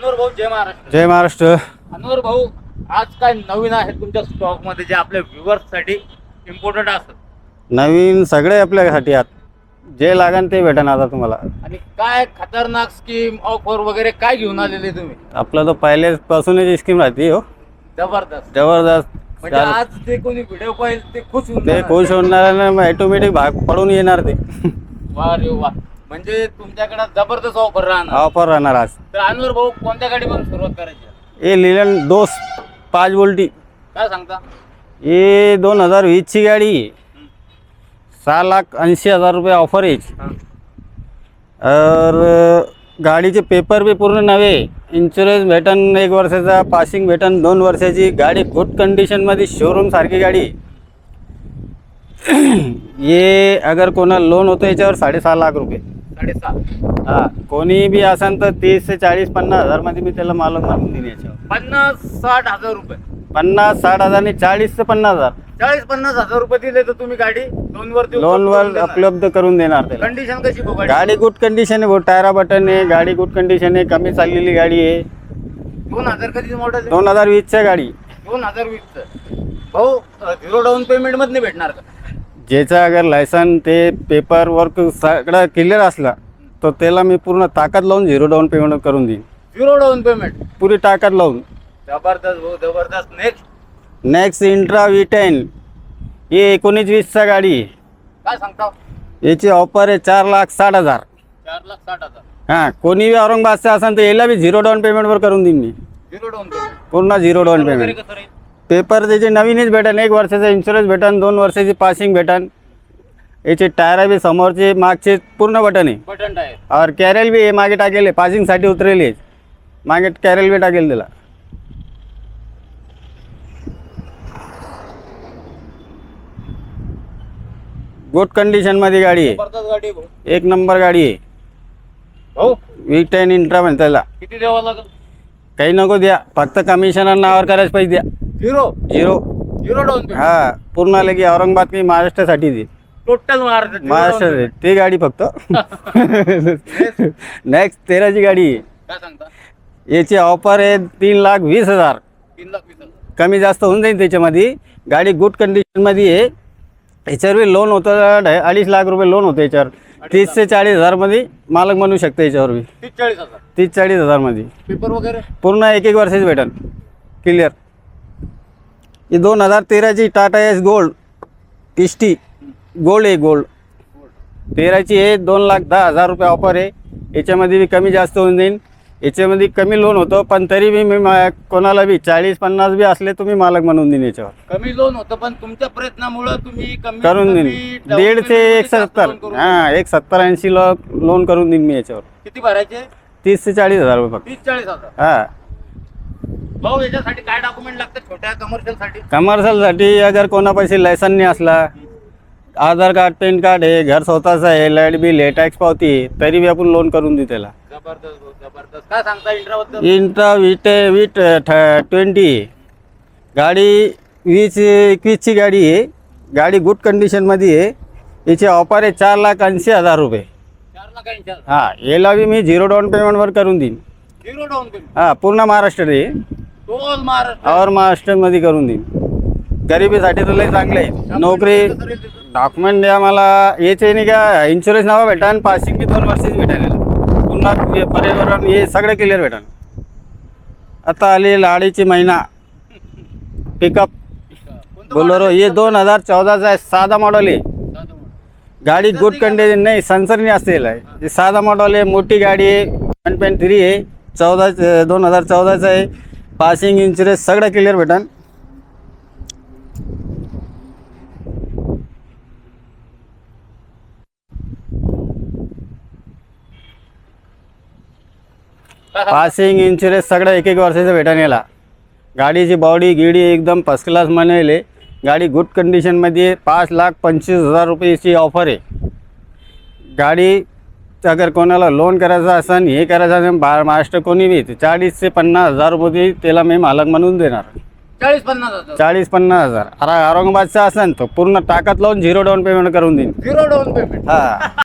अनवर भाऊ जय महाराष्ट्र. जय महाराष्ट्र. अनवर भाऊ आज काय नवीन आहे तुमच्या स्टॉकमध्ये जे आपल्या व्ह्युअर्ससाठी इम्पॉर्टंट असत नवीन सगळे आपल्यासाठी आहात. जे लागेल ते भेटेन आता तुम्हाला. आणि काय खतरनाक स्कीम ऑफर वगैरे काय घेऊन आलेले तुम्ही? आपलं तर पहिल्यापासूनच स्कीम राहते हो. जबरदस्त. जबरदस्त. म्हणजे आज ते कोणी व्हिडिओ पाहिजे ते खुश होऊन ते जाणार. खुश होणार ऑटोमॅटिक भाग पडून येणार ते. वा रे वा म्हणजे तुमच्याकडे जबरदस्त ऑफर राहणार. ऑफर राहणार आज. तर अनवर भाऊ कोणत्या गाडी पण सुरुवात करायची? हे लिलन दोस्त पाच बोल्टी. काय सांगता? हे दोन हजार वीसची गाडी. आहे. सहा लाख ऐंशी हजार रुपये ऑफर आहे. हा. और गाडीचे पेपर बी पूर्ण नवे. इन्शुरन्स भेटन एक वर्षाचा पासिंग भेटन दोन वर्षाची. गाडी गुड कंडिशनमध्ये शोरूम सारखी गाडी. ये अगर कोणा लोन होतं याच्यावर साडेसहा लाख रुपये. साडेसात हा. कोणी बी असेल तर तीस ते चाळीस पन्नास हजारमध्ये मी त्याला मालक मागून देईन याच्यावर. पन्नास साठ हजार रुपये. पन्नास साठ हजार आणि चाळीस ते पन्नास हजार. चाळीस पन्नास हजार रुपये दिले तर तुम्ही गाडी लोन वर लोनवर उपलब्ध करून देणार त्याला. कंडिशन कशी भाऊ गाडी गाडी गुड कंडिशन आहे भाऊ टायरा बटन आहे गाडी गुड कंडिशन आहे कमी चाललेली गाडी आहे. दोन हजार कधी मॉडेल दोन हजार वीसच्या गाडी. दोन हजार वीस भाऊ झिरो डाऊन पेमेंटमध्ये भेटणार का? ज्याचा अगर लायसन ते पेपर वर्क सगळं क्लिअर असला तर त्याला मी पूर्ण ताकद लावून झिरो डाऊन पेमेंट करून देईन. झिरो डाऊन पेमेंट पुरी ताकद लावून. जबरदस्त भाऊ जबरदस्त. Next next Intra V ten ही एकोणीस वीसचा गाडी आहे. काय सांगता? याची ऑफर आहे चार लाख साठ हजार. चार लाख साठ हजार. हां कोणी औरंगाबादचा असेल तर याला बी झिरो डाऊन पेमेंटवर करून देईन मी. झिरो डाऊन पेमेंट पूर्ण झिरो डाऊन पेमेंट कसं राहील? पेपर त्याचे नवीनच भेटन एक वर्षाचा इन्शुरन्स भेटन दोन वर्षाची पासिंग भेटन. याचे टायर बी समोरचे मागचे पूर्ण बटन आहे. बटन टायर और कॅरेल बी आहे मागे टाकेले पासिंगसाठी उतरेले मागे कॅरेल बी टाकेल त्याला. गुड कंडिशनमध्ये गाडी आहे. जबरदस्त गाडी आहे भाऊ. एक नंबर गाडी आहे. भाऊ? वीक टेन इंट्रा म्हणते त्याला. किती द्यावं लागेल? काही नको द्या. फक्त कमिशनर नावावर करायचं पैसे द्या. Zero zero zero down payment हा पूर्ण आलं की औरंगाबाद की महाराष्ट्रासाठी दे टोटल महाराष्ट्र महाराष्ट्र. ती गाडी फक्त. नेक्स्ट तेराची गाडी. आहे. काय सांगता? याची ऑफर आहे तीन लाख वीस हजार. तीन लाख वीस हजार. कमी जास्त होऊन जाईल त्याच्यामध्ये. गाडी गुड कंडिशनमध्ये आहे. याच्यावर बी लोन होतं ढाई- अडीच लाख रुपये लोन होतं याच्यावर. तीस ते चाळीस हजारमध्ये मालक बनवू शकतं याच्यावर बी. तीस चाळीस हजार. तीस चाळीस हजारमध्ये. पेपर वगैरे? पूर्ण एक एक वर्षाची भेटन क्लिअर ही दोन हजार तेराची टाटा एस गोल्ड इष्टी गोल्ड आहे गोल्ड। तेराची आहे दोन लाख दहा हजार रुपये ऑफर आहे. याच्यामध्ये बी कमी जास्त होऊन जाईल याच्यामध्ये कमी लोन होतं पण तरी बी मी मा- कोणाला बी चाळीस पन्नास बी असले तुम्ही मालक बनवून देईन याच्यावर. कमी लोन होतं पण तुमच्या प्रयत्नामुळे तुम्ही कमी करून देईन. दीड ते एक सत्तर हां एक सत्तर ऐंशी लोन करून देईन मी याच्यावर. किती भरायचे? तीस ते चाळीस हजार रुपये फक्त. तीस चाळीस हजार. हां. भाऊ याच्यासाठी काय डॉक्युमेंट लागतात छोट्या कमर्शियलसाठी कमर्शियलसाठी अगर कोणापाशी लायसन नाही असला आधार कार्ड पॅन कार्ड आहे घर स्वतःचं आहे लाइट बिल आहे टॅक्स पावती आहे, तरी बी आपण लोन करून देऊ त्याला. जबरदस्त भाऊ जबरदस्त. काय सांगता इंट्राबद्दल इंट्रा वीट वीट ट्वेंटी. गाडी वीस एकवीसची गाडी आहे. गाडी गुड कंडिशनमध्ये आहे. याची ऑफर आहे चार लाख ऐंशी हजार रुपये. चार लाख ऐंशी हजार. हां याला बी मी झिरो डाऊन पेमेंटवर करून देईन. झिरो डाऊन पेमेंट हां पूर्ण महाराष्ट्र आहे. महाराष्ट्र और महाराष्ट्रमध्ये करून देईन गरिबीसाठी तर लई चांगलं आहे नोकरी? डॉक्युमेंट द्या मला. याचे नाही का इन्शुरन्स नावा भेटा आणि पासिंग बी दोन वर्षाची भेटायला पुन्हा पर्यावरण हे सगळं क्लिअर भेटा आता आली लाडीची महिना. पिकअप बोलोरो हे? दोन हजार चौदाचा आहे साधा मॉडल आहे. गाडी गुड कंडिशन नाही सनसरनी असेल आहे. हे साधा मॉडल आहे मोठी गाडी आहे वन पॉईंट थ्री आहे. चौदा दोन हजार चौदाचं आहे. पासिंग इन्शुरन्स सगळं क्लिअर भेटन. पासिंग इन्शुरन्स सगळं एक एक वर्षाचं भेटन याला. गाडीची बॉडी गिडी एकदम फर्स्ट क्लास म्हणले गाडी गुड कंडिशनमध्ये पाच लाख पंचवीस हजार रुपयेची ऑफर आहे. गाडी अगर कोणाला लोन करायचं असेल हे करायचं असेल बा महाराष्ट्र कोणी बी तर चाळीस ते पन्नास हजार रुपये त्याला मी मालक म्हणून देणार. चाळीस पन्नास हजार? चाळीस पन्नास हजार. अरे औरंगाबादचा असेल तर पूर्ण ताकद लावून झिरो डाऊन पेमेंट करून देईन. झिरो डाऊन पेमेंट हां.